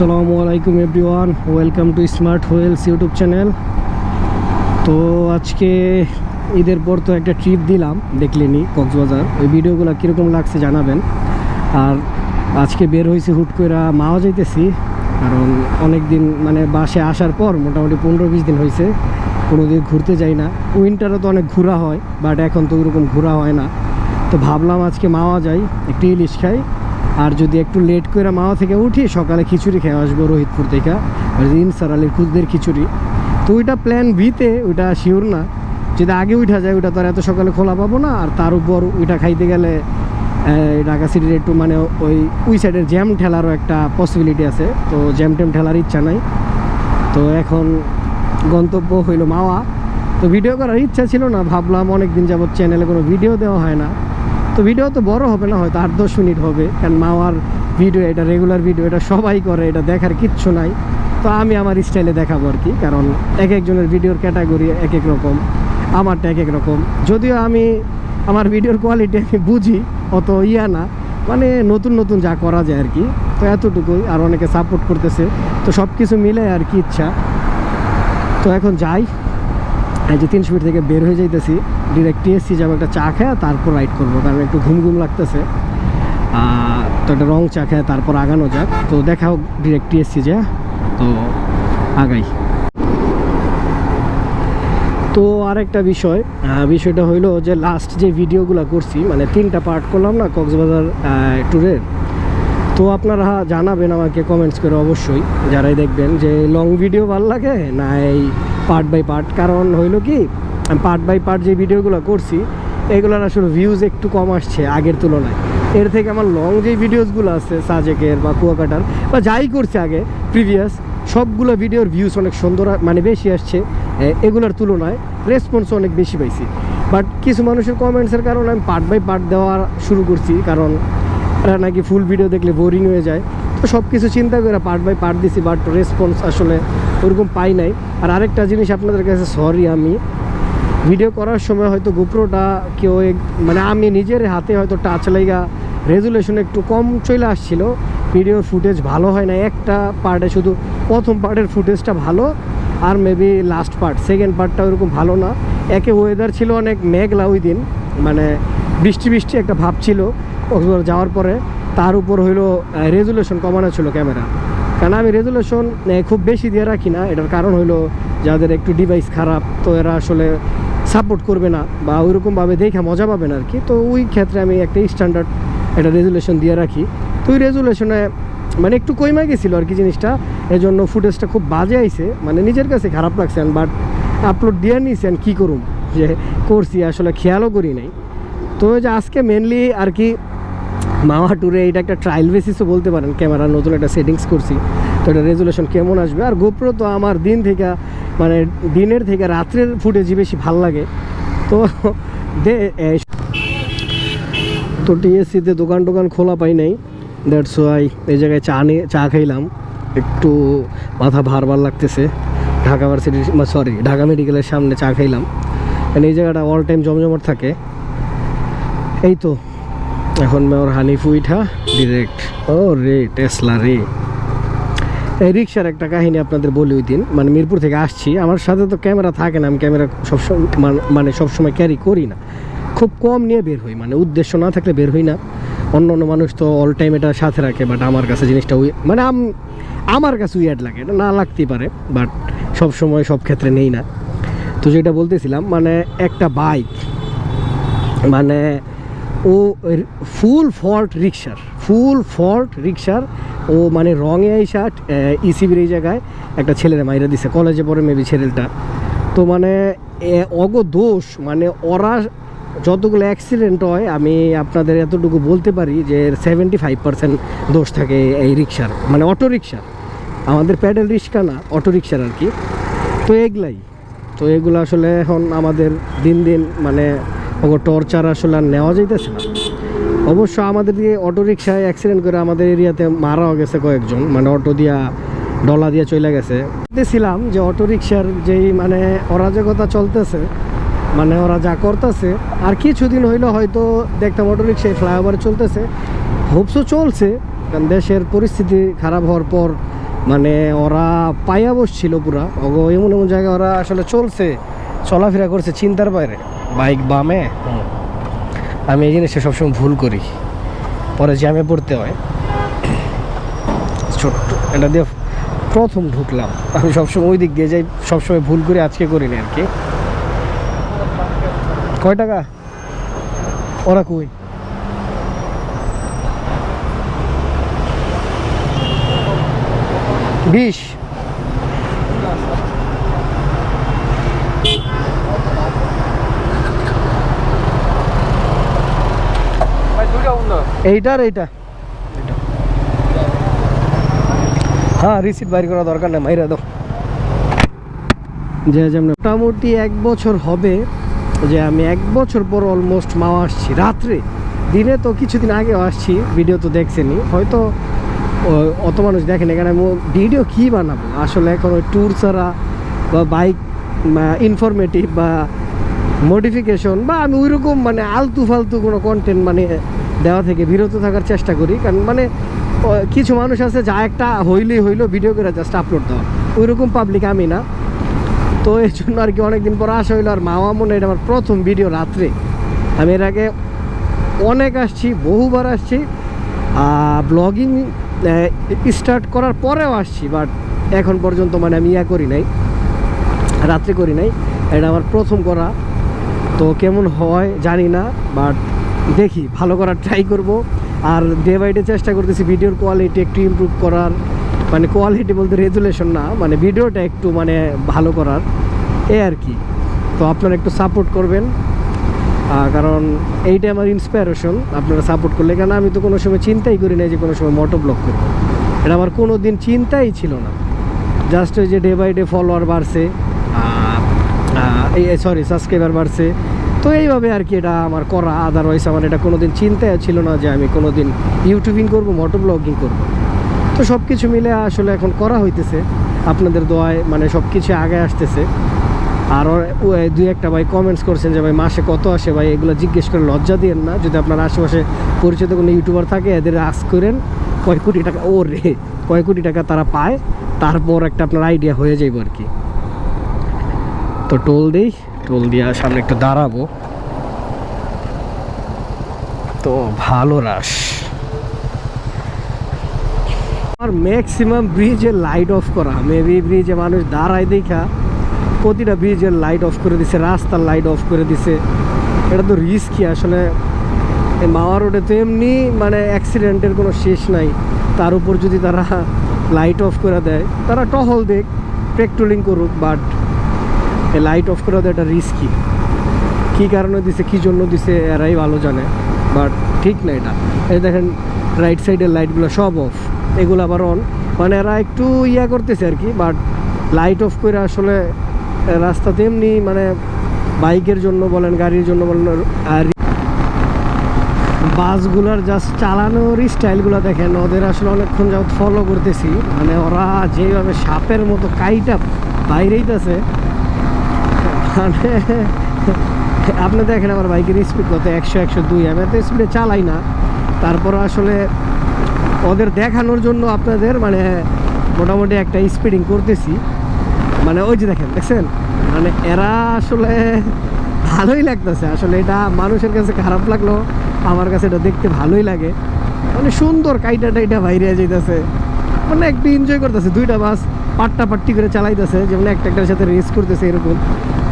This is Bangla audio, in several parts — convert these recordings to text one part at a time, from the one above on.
আসসালামু আলাইকুম everyone, welcome to smart whales YouTube channel. তো আজকে ঈদের পর তো একটা ট্রিপ দিলাম দেখলেনি কক্সবাজার। ওই ভিডিওগুলো কীরকম লাগছে জানাবেন। আর আজকে বের হয়েছি হুট করে মাও যাইতেছি, কারণ অনেক দিন মানে বাসে আসার পর মোটামুটি পনেরো বিশ দিন হয়েছে কোনো দিন ঘুরতে যাই না। উইন্টারে তো অনেক ঘোরা হয়, বাট এখন তো ওরকম ঘোরা হয় না। তো ভাবলাম আজকে মাওয়া যাই, একটু ইলিশ খাই। আর যদি একটু লেট করে মাওয়া থেকে উঠি, সকালে খিচুড়ি খেয়ে আসব রোহিতপুর থেকে ইনসার আলীর খুদদের খিচুড়ি। তো ওইটা প্ল্যান বিতে ওইটা শিওর না। যদি আগে উঠা যায়, ওইটা তো আর এত সকালে খোলা পাবো না। আর তার উপর ওইটা খাইতে গেলে ঢাকা সিটির একটু মানে ওই ওই সাইডের জ্যাম ঠেলারও একটা পসিবিলিটি আছে। তো জ্যাম ট্যাম ঠেলার ইচ্ছা নাই। তো এখন গন্তব্য হইল মাওয়া। তো ভিডিও করার ইচ্ছা ছিল না। ভাবলাম অনেক দিন যাবত চ্যানেলে কোনো ভিডিও দেওয়া হয় না। তো ভিডিও তো বড় হবে না, হয়তো আট দশ মিনিট হবে, কারণ মাওয়ার ভিডিও এটা রেগুলার ভিডিও এটা সবাই করে, এটা দেখার কিচ্ছু নাই। তো আমি আমার স্টাইলে দেখাবো আর কি, কারণ এক একজনের ভিডিওর ক্যাটাগরি এক এক রকম, আমারটা এক এক রকম। যদিও আমি আমার ভিডিওর কোয়ালিটি আমি বুঝি, অত ইয়া না মানে নতুন নতুন যা করা যায় আর কি, তো এতটুকুই, আর অনেকে সাপোর্ট করতেছে, তো সব কিছু মিলে আর কি ইচ্ছা। তো এখন যাই যে তিনশো থেকে বের হয়ে যাইতেছি ডিরেক্ট টিএসসি যাব একটা চা খেয়ে, তারপর রাইড করব, কারণ একটু ঘুম ঘুম লাগতেছে। তো একটা রং চা খেয়ে তারপর আগানো যাক। তো দেখা হোক ডিরেক্ট টিএসসি যা, তো আগাই। তো আরেকটা বিষয় বিষয়টা হইল যে লাস্ট যে ভিডিওগুলো করছি মানে তিনটা পার্ট করলাম না, কক্সবাজার ট্যুরের তো আপনারা জানাবেন আমাকে কমেন্টস করে অবশ্যই, যারাই দেখবেন যে লং ভিডিও ভালো লাগে না এই পার্ট বাই পার্ট কারণ হইল কি, আমি পার্ট বাই পার্ট যে ভিডিওগুলো করছি, এগুলোর আসলে ভিউজ একটু কম আসছে আগের তুলনায়। এর থেকে আমার লং যে ভিডিওসগুলো আছে সাজেকের বা কুয়াকাটার বা যাই করছে আগে প্রিভিয়াস সবগুলো ভিডিওর ভিউজ অনেক সুন্দর মানে বেশি আসছে। এগুলোর তুলনায় রেসপন্স অনেক বেশি পাইছি। বাট কিছু মানুষের কমেন্টসের কারণে আমি পার্ট বাই পার্ট দেওয়া শুরু করছি, কারণ নাকি ফুল ভিডিও দেখলে বোরিং হয়ে যায়। তো সব কিছু চিন্তা করে পার্ট বাই পার্ট দিছি বাট রেসপন্স আসলে ওরকম পাই নাই। আর আরেকটা জিনিস আপনাদের কাছে সরি আমি। ভিডিও করার সময় হয়তো গোপ্রোটা কেউ মানে আমি নিজের হাতে হয়তো টাচ লাইগা রেজুলেশন একটু কম চলে আসছিল। ভিডিওর ফুটেজ ভালো হয় না একটা পার্টে শুধু প্রথম পার্টের ফুটেজটা ভালো, আর মেবি লাস্ট পার্ট সেকেন্ড পার্টটা ওরকম ভালো না। একে ওয়েদার ছিল অনেক মেঘলা ওই দিন। মানে বৃষ্টি বৃষ্টি একটা ভাব ছিল। যাওয়ার পরে। তার উপর হইল রেজুলেশন কমানো ছিল ক্যামেরা কারণ আমি রেজুলেশন খুব বেশি দিয়ে রাখি না, এটার কারণ হইল যাদের একটু ডিভাইস খারাপ, তো এরা আসলে সাপোর্ট করবে না বা ওইরকমভাবে দেখে মজা পাবে না আর কি তো ওই ক্ষেত্রে আমি একটা স্ট্যান্ডার্ড একটা রেজুলেশন দিয়ে রাখি। তো ওই রেজুলেশনে মানে একটু কইমা গেছিল আর কি জিনিসটা এই জন্য ফুটেজটা খুব বাজে আইছে মানে নিজের কাছে খারাপ লাগছে বাট আপলোড দিয়ে নিয়েছি আর কী করুম? যে করছি, আসলে খেয়ালও করি নাই। তো যে আজকে মেনলি আর কি মামা ট্যুরে এটা একটা ট্রায়াল বেসিসও বলতে পারেন ক্যামেরা নতুন একটা সেটিংস করছি। তো এটা রেজুলেশন কেমন আসবে? আর গোপ্রো তো আমার দিন থেকে মানে দিনের থেকে রাত্রের ফুটেজই বেশি ভালো লাগে। তো দে তো টিএসসিতে দোকান টোকান খোলা পাই নাই। দ্যাটস ওয়াই এই জায়গায় চা নিয়ে চা খাইলাম। একটু মাথা ভার ভার লাগতেছে। ঢাকা ভার্সিটির সরি ঢাকা মেডিকেলের সামনে চা খাইলাম। কারণ এই জায়গাটা অল টাইম জমজমাট থাকে। এই তো। এখন মেয়র হানিফ উইঠা ডিরেক্ট ও রে টেসলা রে। এই রিক্সার একটা কাহিনী আপনাদের বলি ওই দিন। মানে মিরপুর থেকে আসছি, আমার সাথে তো ক্যামেরা থাকে না, আমি ক্যামেরা সবসময় মান- মানে সবসময় ক্যারি করি না। খুব কম নিয়ে বের হই মানে উদ্দেশ্য না থাকলে বের হই না। অন্য অন্য মানুষ তো অল টাইম এটা সাথে রাখে বাট আমার কাছে জিনিসটা উই মানে আম- আমার কাছে উইয়ার্ড লাগে, এটা না লাগতেই পারে বাট সব সময় সব ক্ষেত্রে নেই না। তো যেটা বলতেছিলাম মানে একটা বাইক মানে ও ফুল ফল্ট রিক্সার ফুল ফল্ট রিক্সার ও মানে রঙে আইসা ইসিবির এই জায়গায় একটা ছেলেরা মাইরা দিছে। কলেজে পড়ে মেবি ছেলেটা। তো মানে অগ দোষ মানে ওরা যতগুলো অ্যাক্সিডেন্ট হয়, আমি আপনাদের এতটুকু বলতে পারি যে সেভেন্টি ফাইভ পার্সেন্ট দোষ থাকে এই রিক্সার মানে অটো রিক্সার আমাদের প্যাডেল রিক্সা না অটো রিক্সার আর কি। তো এগুলাই। তো এগুলো আসলে এখন আমাদের দিন দিন মানে ওগো টর্চার আসলে আর নেওয়া যাইতেছে না। অবশ্য আমাদের দিয়ে অটো রিক্সায় অ্যাক্সিডেন্ট করে আমাদের এরিয়াতে মারাও গেছে কয়েকজন মানে অটো দিয়া, ডলা দিয়ে চলে গেছে। দেখছিলাম যে অটো রিক্সার যেই মানে অরাজকতা চলতেছে মানে ওরা যা করতেছে, আর কিছুদিন হইল হয়তো দেখতাম অটো রিক্সায় ফ্লাইওভার চলতেছে হোপসও চলছে, কারণ দেশের পরিস্থিতি খারাপ হওয়ার পর মানে ওরা পাইয়া বসছিল পুরা। ওগো, এমন এমন জায়গায় ওরা আসলে চলছে, চলাফেরা করছে চিন্তার বাইরে। বাইক বামে। আমি এই জিনিসটা সবসময় ভুল করি। পরে জ্যামে পড়তে হয়। ছোট্ট এটা দিয়ে প্রথম ঢুকলাম। আমি সবসময় ওই দিক দিয়ে যাই সবসময় ভুল করি আজকে করি করিনি আর কি। কয় টাকা? ওরা কই? বিশ। এইটা আর এইটা। হ্যাঁ রিসিট বাইর করা দরকার নেই, মাইরা দাও। যে যেমন মোটামুটি এক বছর হবে যে আমি এক বছর পর অলমোস্ট মাও আসছি। রাত্রে, দিনে তো কিছুদিন আগেও আসছি ভিডিও তো দেখছেনি হয়তো অত মানুষ দেখেন এখানে ভিডিও কি বানাবো? আসলে এখন ওই ট্যুর ছাড়া বা বাইক ইনফরমেটিভ বা মডিফিকেশন বা আমি ওইরকম মানে আলতু ফালতু কোনো কন্টেন্ট মানে দেওয়া থেকে বিরত থাকার চেষ্টা করি। কারণ মানে কিছু মানুষ আছে যা একটা হইলেই হইল ভিডিও করে জাস্ট আপলোড দেওয়া। ওইরকম পাবলিক আমি না। তো এই জন্য আর কি অনেকদিন পর আসা হইল। আর মামা মনে এটা আমার প্রথম ভিডিও রাত্রে। আমি এর আগে অনেক আসছি, বহুবার আসছি। ব্লগিং স্টার্ট করার পরেও আসছি বাট এখন পর্যন্ত মানে আমি ইয়া করি নাই। রাত্রে করি নাই। এটা আমার প্রথম করা। তো কেমন হয় জানি না বাট দেখি, ভালো করার ট্রাই করব। আর ডে বাই ডে চেষ্টা করতেছি ভিডিওর কোয়ালিটি একটু ইমপ্রুভ করার। মানে কোয়ালিটি বলতে রেজুলেশন না মানে ভিডিওটা একটু মানে ভালো করার। এ আর কি। তো আপনারা একটু সাপোর্ট করবেন। কারণ এইটা আমার ইন্সপিরেশন আপনারা সাপোর্ট করলে। কেন আমি তো কোনো সময় চিন্তাই করি না যে কোনো সময় মোটো ব্লগ করব। এটা আমার কোনো দিন চিন্তাই ছিল না। জাস্ট ওই যে ডে বাই ডে ফলোয়ার বাড়ছে সরি সাবস্ক্রাইবার বাড়ছে। তো এইভাবে আর কি এটা আমার করা। আদারওয়াইজ আমার এটা কোনো দিন চিন্তাই ছিল না যে আমি কোনো দিন ইউটিউবিং করব মোটো ব্লগিং করব। তো সব কিছু মিলে আসলে এখন করা হইতেছে। আপনাদের দোয়ায় মানে সব কিছু আগে আসতেছে। আর দুই একটা ভাই কমেন্টস করছেন যে, ভাই, মাসে কত আসে? ভাই, এগুলো জিজ্ঞেস করে লজ্জা দিয়েন না। যদি আপনার আশেপাশে পরিচিত কোনো ইউটিউবার থাকে, এদের আস করেন, কয় কোটি টাকা ও রে, কয় কোটি টাকা তারা পায়। তারপর একটা আপনার আইডিয়া হয়ে যাইব আর কি। তো টোল দেই। টোল দিয়া সামনে একটু দাঁড়াবো। তো ভালো রাস। আর ম্যাক্সিমাম ব্রিজে লাইট অফ করা। মেবি ব্রিজে মানুষ দাঁড়ায় দেখা। প্রতিটা ব্রিজের লাইট অফ করে দিছে রাস্তার লাইট অফ করে দিছে। এটা তো রিস্কি আসলে। মাওয়া রোডে তো এমনি মানে অ্যাক্সিডেন্টের কোনো শেষ নাই। তার উপর যদি তারা লাইট অফ করে দেয়, তারা টহল দেখ পেট্রোলিং করুক বাট লাইট অফ করে দেয় এটা রিস্কি কী কারণে দিছে, কী জন্য দিছে, এরাই ভালো জানে। বাট ঠিক না এটা। এই দেখেন রাইট সাইডের লাইটগুলো সব অফ এগুলো আবার অন মানে এরা একটু ইয়া করতেছে আর কি বাট লাইট অফ করে আসলে রাস্তাতে তেমনি মানে বাইকের জন্য বলেন, গাড়ির জন্য বলেন, আর বাসগুলোর জাস্ট চালানোর স্টাইলগুলো দেখেন, ওদের আসলে অনেকক্ষণ যাবত ফলো করতেছি। মানে ওরা যেভাবে সাপের মতো কাইটা বাইরেইতেছে মানে আপনি দেখেন আমার বাইকের স্পিড কত, একশো একশো দুই আমি এত স্পিডে চালাই না। তারপর আসলে ওদের দেখানোর জন্য আপনাদের মানে মোটামুটি একটা স্পিডিং করতেছি। মানে ওই যে দেখেন, দেখছেন? মানে এরা আসলে ভালোই লাগতেছে। আসলে এটা মানুষের কাছে খারাপ লাগল, আমার কাছে এটা দেখতে ভালোই লাগে। মানে সুন্দর কাইটা টাইটা বাইরে যাইতেছে। মানে একটু এনজয় করতেছে। দুইটা বাস পাট্টা পাট্টি করে চালাইতেছে, যেমন একটা একটার সাথে রেস করতেছে এরকম।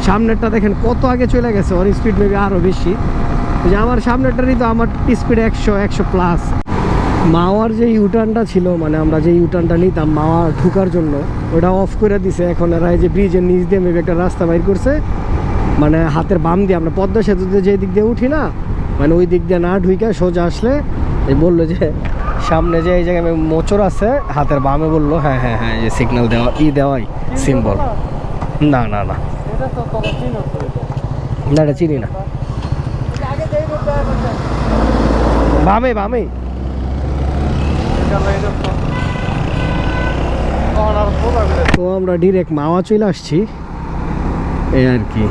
সামনেরটা দেখেন কত আগে চলে গেছে, ওর স্পিড মেবি আরও বেশি। যে আমার সামনেরটারই তো আমার স্পিড একশো একশো প্লাস মাওয়ার যে ইউটার্নটা ছিল মানে আমরা যে ইউটার্নটা নিতাম, মাওয়া ঢুকার জন্য, ওটা অফ করে দিছে। এখন এরা এই যে ব্রিজের নিচ দিয়ে মেবি একটা রাস্তা বাইর করছে। মানে হাতের বাম দিয়ে, আমরা পদ্মা সেতুতে যে দিক দিয়ে উঠি না মানে ওই দিক দিয়ে না ঢুইকা সোজা আসলে, এই বলল যে সামনে যে এই জায়গায় মোচর আছে, হাতের বামে বলল হ্যাঁ হ্যাঁ হ্যাঁ যে সিগন্যাল দেওয়া ই দেওয়াই সিম্বল না না না। না, এটা চিনি না। বামে বামে। তো আমরা ডিরেক্ট মাওয়া চলে আসছি। এই আর কি।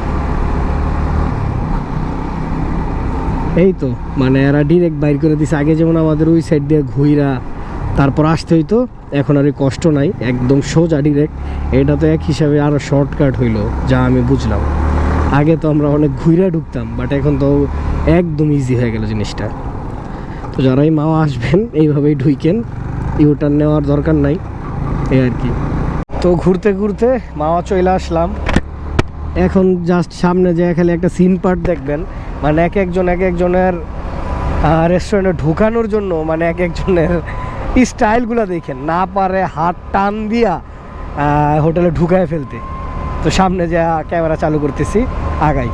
এই তো মানে এরা ডিরেক্ট বাইর করে দিছে। আগে যেমন আমাদের ওই সাইড দিয়ে ঘুইরা তারপর আসতে হইতো, এখন আর কষ্ট নাই, একদম সোজা ডিরেক্ট এটা তো এক হিসাবে আরও শর্টকাট হইল, যা আমি বুঝলাম। আগে তো আমরা অনেক ঘুরে ঢুকতাম বাট এখন তো একদম ইজি হয়ে গেল জিনিসটা। তো যারাই মাওয়া আসবেন, এইভাবেই ঢুইকেন ইউটার্ন নেওয়ার দরকার নাই, এই আর কি। তো ঘুরতে ঘুরতে মাওয়া চলে আসলাম। এখন জাস্ট সামনে যে খালি একটা সিন পার্ট দেখবেন মানে এক একজন, এক একজনের রেস্টুরেন্টে ঢুকানোর জন্য মানে এক একজনের স্টাইলগুলো দেখেন। না পারে হাত টান দিয়া হোটেলে ঢুকায় ফেলতে। তো সামনে যে ক্যামেরা চালু করতেছি, আগাই।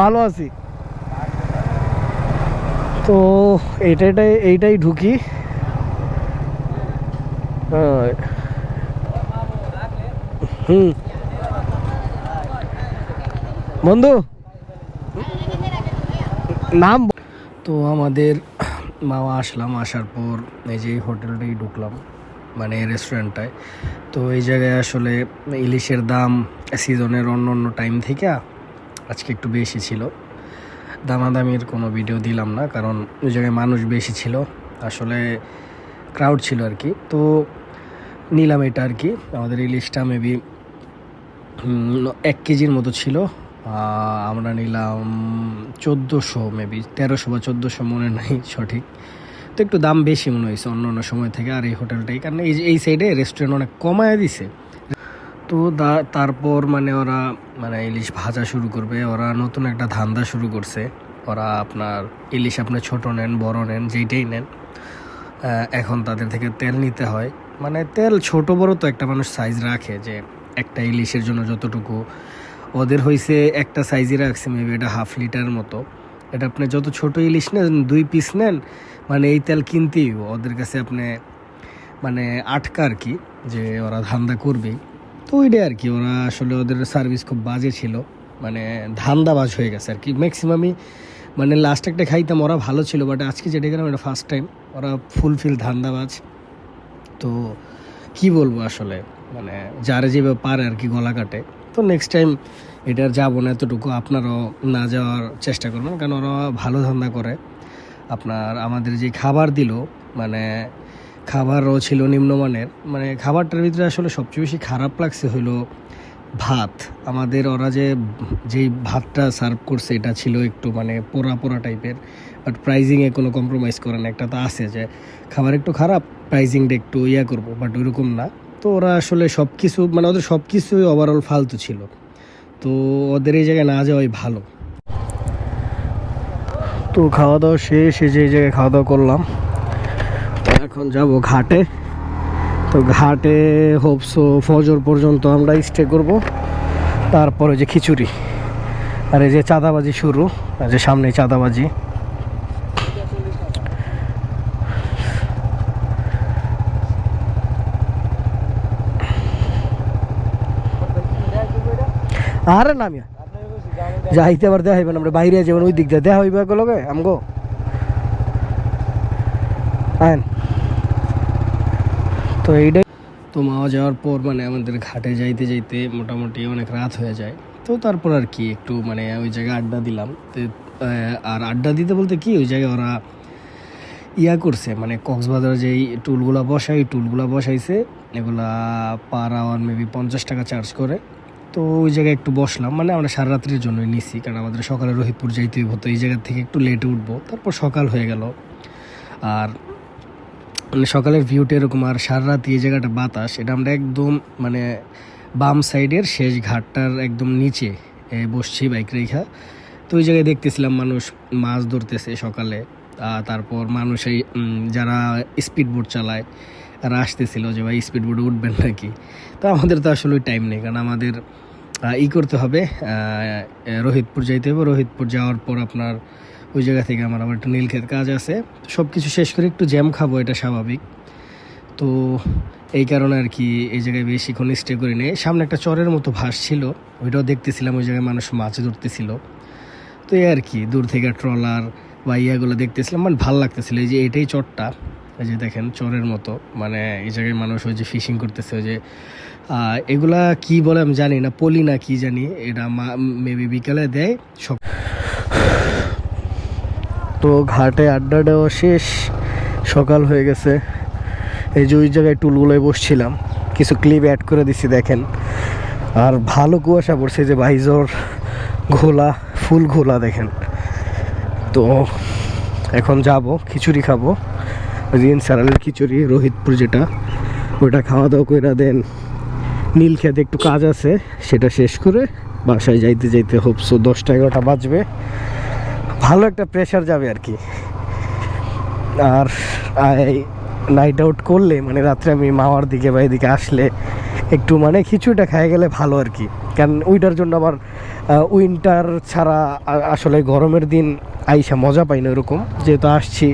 ভালো আছি। তো এইটাই এইটাই ঢুকি। হুম। বন্ধু? নাম তো আমাদের মামা আসলাম, আসার পর এই যে হোটেলটাই ঢুকলাম মানে রেস্টুরেন্টটায় তো এই জায়গায় আসলে ইলিশের দাম সিজনের অন্য অন্য টাইম থেকে আজকে একটু বেশি ছিল। দামাদামির কোনো ভিডিও দিলাম না, কারণ ওই জায়গায় মানুষ বেশি ছিল, আসলে ক্রাউড ছিল আর কি। তো নিলাম এটা আর কি। আমাদের ইলিশটা মেবি এক কেজির মতো ছিল। আমরা নিলাম চোদ্দোশো মেবি তেরোশো বা চোদ্দোশো মনে নাই সঠিক। তো একটু দাম বেশি মনে হয়েছে অন্য অন্য সময় থেকে আর এই হোটেলটাই। কারণ এই এই সাইডে রেস্টুরেন্ট অনেক কমায় দিছে। তো তারপর মানে ওরা মানে ইলিশ ভাজা শুরু করবে। ওরা নতুন একটা ধান্দা শুরু করছে। ওরা আপনার ইলিশ আপনি ছোট নেন, বড় নেন, যেইটাই নেন। এখন তাদের থেকে তেল নিতে হয়। মানে তেল ছোট বড় তো একটা মানুষ সাইজ রাখে যে একটা ইলিশের জন্য যতটুকু ওদের হয়েছে একটা সাইজই রাখছে মেবি এটা হাফ লিটার মতো। এটা আপনি যত ছোট ইলিশ নেন, দুই পিস নেন মানে এই তেল কিনতেই ওদের কাছে আপনি মানে আটকা আর কি, যে ওরা ধান্দা করবেই। তো ওইটাই আর কি, ওরা আসলে ওদের সার্ভিস খুব বাজে ছিল। মানে ধান্দাবাজ হয়ে গেছে আর কি। ম্যাক্সিমামই মানে লাস্ট একটা খাইতাম, ওরা ভালো ছিল বাট আজকে যেটা গেলাম এটা ফার্স্ট টাইম ওরা ফুলফিল ধান্দাবাজ। তো কি বলব আসলে মানে যারা যেভাবে পারে আর কি গলা কাটে। তো নেক্সট টাইম এটার যাব না এতটুকু, আপনারাও না যাওয়ার চেষ্টা করবেন। কারণ ওরা ভালো ধান্দা করে। আপনার আমাদের যে খাবার দিল মানে খাবারও ছিল নিম্নমানের মানে খাবারটার ভিতরে আসলে সবচেয়ে বেশি খারাপ লাগছে হলো ভাত। আমাদের ওরা যে, যেই ভাতটা সার্ভ করছে, এটা ছিল একটু মানে পোড়া পোড়া টাইপের বাট প্রাইজিংয়ে কোনো কম্প্রোমাইজ করে না। একটা তো আছে যে, খাবার একটু খারাপ প্রাইজিংটা একটু ইয়া করব বাট ওইরকম না। তো ওরা আসলে সব কিছু মানে ওদের সব কিছুই ওভারঅল ফালতু ছিল। তো ওদের এই জায়গায় না যাওয়াই ভালো। তো খাওয়া দাওয়া শেষ, এই যে এই জায়গায় খাওয়া দাওয়া করলাম এখন যাব ঘাটে। তো ঘাটে হোপসো ফজর পর্যন্ত আমরা স্টে করব। তারপরে যে খিচুড়ি। আর এই যে চাঁদাবাজি শুরু। আর যে সামনে চাঁদাবাজি। আরে নামিয়া যাইতে আবার দেখা হইবে না, আমরা বাইরে যাবেন ওই দিক দিয়ে দেখা হইবে লগে, আমগো। আইন তো এইটাই। তো মাওয়া যাওয়ার পর মানে আমাদের ঘাটে যাইতে যাইতে মোটামুটি অনেক রাত হয়ে যায়। তো তারপর আর কি একটু মানে ওই জায়গায় আড্ডা দিলাম। তো আর আড্ডা দিতে বলতে কি, ওই জায়গায় ওরা ইয়া করছে মানে কক্সবাজার যেই টুলগুলা বসাই টুলগুলা বসাইছে। এগুলা পার আওয়ার মেবি পঞ্চাশ টাকা চার্জ করে। তো ওই জায়গায় একটু বসলাম মানে আমরা সারা রাত্রির জন্যই নিছি, কারণ আমাদের সকালে রোহিতপুর যাইতে হইব তো এই জায়গা থেকে একটু লেটে উঠবো, তারপর সকাল হয়ে গেল। আর মানে সকালের ভিউটা এরকম, আর সারা রাত এই জায়গাটা বাতাস, এটা আমরা একদম মানে বাম সাইডের শেষ ঘাটটার একদম নিচে বসছি বাইক রেখা তো ওই জায়গায় দেখতেছিলাম মানুষ মাছ ধরতেছে সকালে তারপর মানুষ এই যারা স্পিড বোট চালায়, তারা আসতেছিল যে ভাই স্পিড বোটে উঠবেন নাকি? তো আমাদের তো আসলে টাইম নেই, কারণ আমাদের ই করতে হবে রোহিতপুর যাইতে হবে। রোহিতপুর যাওয়ার পর আপনার ওই জায়গা থেকে আমার আবার একটা নীলক্ষেত কাজ আছে। সব কিছু শেষ করে একটু জ্যাম খাব, এটা স্বাভাবিক। তো এই কারণে আর কি এই জায়গায় বেশিক্ষণ স্টে করি নেই। সামনে একটা চরের মতো ভাস ছিল, ওইটাও দেখতেছিলাম, ওই জায়গায় মানুষ মাছ ধরতেছিল। তো এই আর কি, দূর থেকে ট্রলার বা ইয়াগুলো দেখতেছিলাম মানে ভালো লাগতেছিল। এই যে এটাই চরটা এই যে দেখেন চরের মতো মানে এই জায়গায় মানুষ ওই যে ফিশিং করতেছে, ওই যে এগুলা কি বলে আমি জানি না, পলি না কি জানি, এটা মেবি বিকালে দেয়, সব তো ঘাটে আড্ডা দেওয়া শেষ, সকাল হয়ে গেছে। এই যে ওই জায়গায় টুলগুলোয় বসছিলাম, কিছু ক্লিপ অ্যাড করে দিছি, দেখেন। আর ভালো কুয়াশা পড়ছে যে বাইজর ঘোলা, ফুল ঘোলা, দেখেন। তো এখন যাব, খিচুড়ি খাব। দিন সারালের খিচুড়ি, রোহিতপুর যেটা, ওটা খাওয়া দাওয়া করে দেন। নীল খেতে একটু কাজ আছে, সেটা শেষ করে বাসায় যাইতে যাইতে হোপসো দশটা এগারোটা বাজবে। ভালো একটা প্রেশার যাবে আর কি। আর নাইট আউট করলে মানে রাত্রে আমি মামার দিকে বা এদিকে আসলে একটু মানে খিচুড়িটা খাই গেলে ভালো আর কি। কারণ ওইটার জন্য আবার উইন্টার ছাড়া আসলে গরমের দিন আইসা মজা পাই না ওরকম যেহেতু আসছি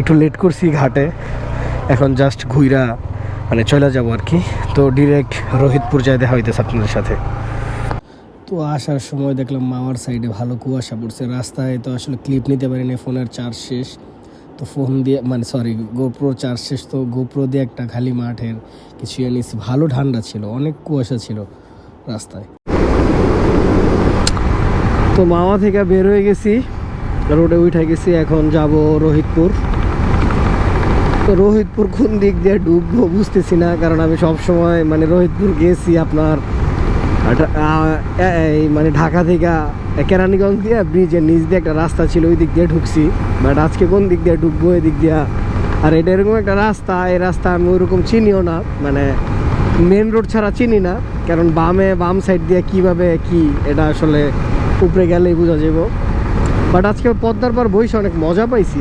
একটু লেট করছি ঘাটে। এখন জাস্ট ঘুইরা মানে চলে যাব আর কি। তো ডিরেক্ট রোহিতপুর যায় দেখা হইতেছে আপনাদের সাথে। তো আসার সময় দেখলাম মামার সাইডে ভালো কুয়াশা পড়ছে। রাস্তায় তো আসলে ক্লিপ নিতে পারিনি, ফোনের চার্জ শেষ। তো ফোন দিয়ে মানে সরি গোপ্রো চার্জ শেষ। তো গোপ্রো দিয়ে একটা খালি মাঠের কিছু এনেছি ভালো ঠান্ডা ছিল, অনেক কুয়াশা ছিল রাস্তায়। তো মামা থেকে বের হয়ে গেছি, রোডে উঠে গেছি, এখন যাব রোহিতপুর। তো রোহিতপুর কোন দিক দিয়ে ডুববো বুঝতেছি না, কারণ আমি সব সময় মানে রোহিতপুর গেছি আপনার মানে ঢাকা থেকে কেরানীগঞ্জ দিয়ে ব্রিজের নিচ দিয়ে একটা রাস্তা ছিল, ওই দিক দিয়ে ঢুকছি। বাট আজকে কোন দিক দিয়ে ঢুকবো ওই দিক দিয়ে? আর এটা এরকম একটা রাস্তা, এই রাস্তা আমি ওরকম চিনিও না মানে মেন রোড ছাড়া চিনি না, কারণ বামে, বাম সাইড দিয়ে কীভাবে কি, এটা আসলে উপরে গেলেই বোঝা যাব বাট আজকে পদ্মার পর বইসে অনেক মজা পাইছি।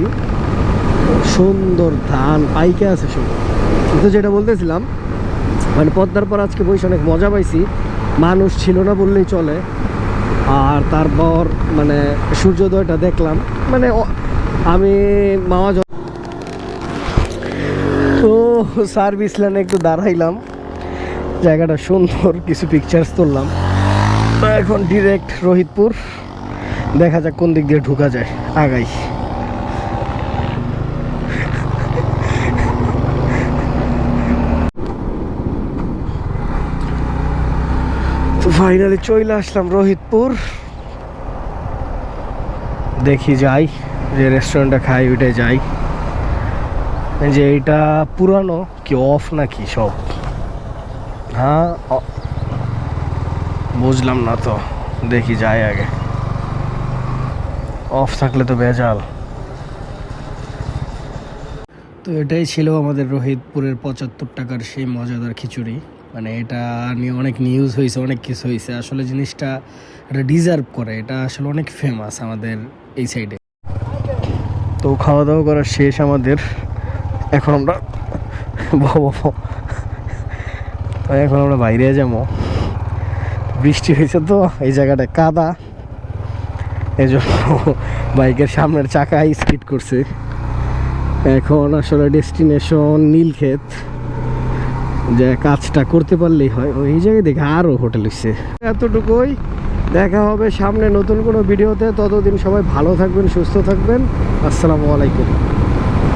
সুন্দর ধান, পাইকে আছে সব। কিন্তু যেটা বলতেছিলাম মানে পদ্মার পর আজকে বইসে অনেক মজা পাইছি। মানুষ ছিল না বললেই চলে। আর তারপর মানে সূর্যোদয়টা দেখলাম। মানে আমি মামা তো সার্ভিস লাইনে একটু দাঁড়াইলাম। জায়গাটা সুন্দর, কিছু পিকচার্স তুললাম। এখন ডিরেক্ট রোহিতপুর। দেখা যাক কোন দিক দিয়ে ঢুকা যায়। আগাই। ফাইনালি চলে আসলাম রোহিতপুর। দেখি যাই, যে রেস্টুরেন্টটা খাই ওইটা যাই। যে এটা পুরানো কি অফ নাকি সব? হ্যাঁ বুঝলাম না তো, দেখি যাই আগে। অফ থাকলে তো বেজাল তো এটাই ছিল আমাদের রোহিতপুরের পঁচাত্তর টাকার সেই মজাদার খিচুড়ি। মানে এটা নিয়ে অনেক নিউজ হয়েছে অনেক কিছু হয়েছে আসলে জিনিসটা এটা ডিজার্ভ করে, এটা আসলে অনেক ফেমাস আমাদের এই সাইডে তো খাওয়া দাওয়া করা শেষ আমাদের। এখন আমরা এখন আমরা বাইরে যাব। বৃষ্টি হয়েছে তো, এই জায়গাটা কাদা। এই জন্য বাইকের সামনের চাকা স্কিড করছে। এখন আসলে ডেস্টিনেশন নীলক্ষেত। যে কাজটা করতে পারলেই হয়। ওই জায়গায় দেখে আরও হোটেল হচ্ছে এতটুকুই। দেখা হবে সামনে নতুন কোনো ভিডিওতে। ততদিন সবাই ভালো থাকবেন, সুস্থ থাকবেন। আসসালামু আলাইকুম।